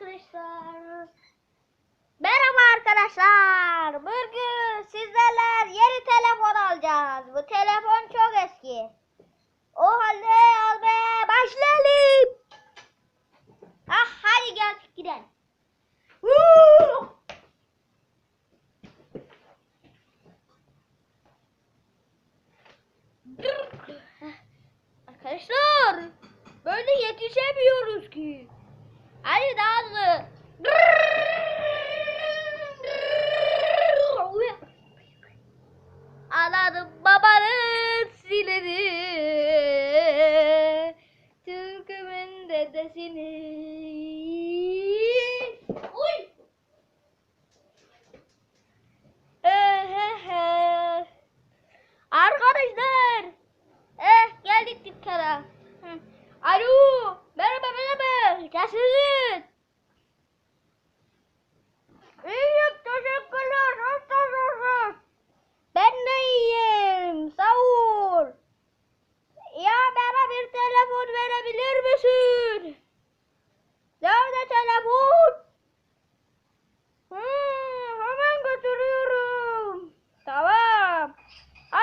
arkadaşlar. Merhaba arkadaşlar. Bugün sizlerle yeni telefon alacağız. Bu telefon çok eski. O halde almaya başlayalım. Ah hadi gel gidelim. Arkadaşlar böyle yetişemiyoruz ki. 아니다 즈.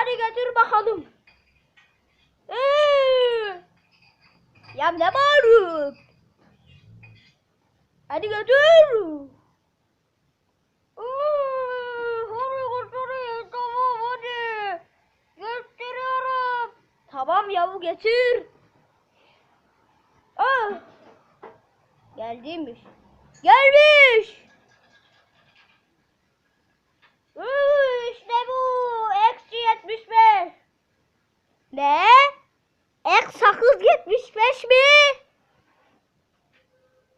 Hadi götür bakalım. Ee, ya ne bağırıyorsun? Hadi götür. Ee, götüreyim tamam yavu getir. Ah. Geldiymiş. Gelmiş. Ee, işte bu. Eksi 75. Ne? Ek sakız 75 mi?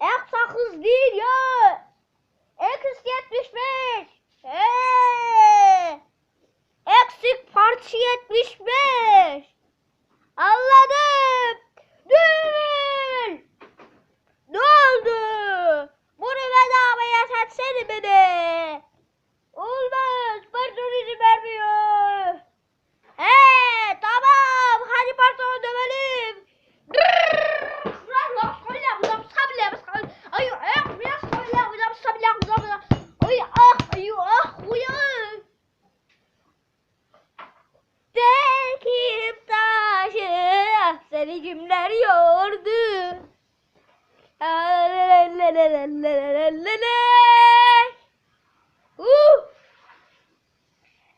Ek sakız değil ya. Sevicimler yordu. Uh!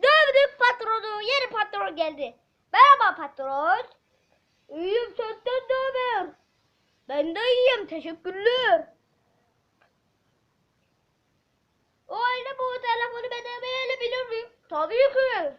Dövdük patronu. Yeni patron geldi. Merhaba patron. İyiyim senden ne haber? Ben de iyiyim. Teşekkürler. O halde bu telefonu bedavaya alabilir miyim? Tabii ki.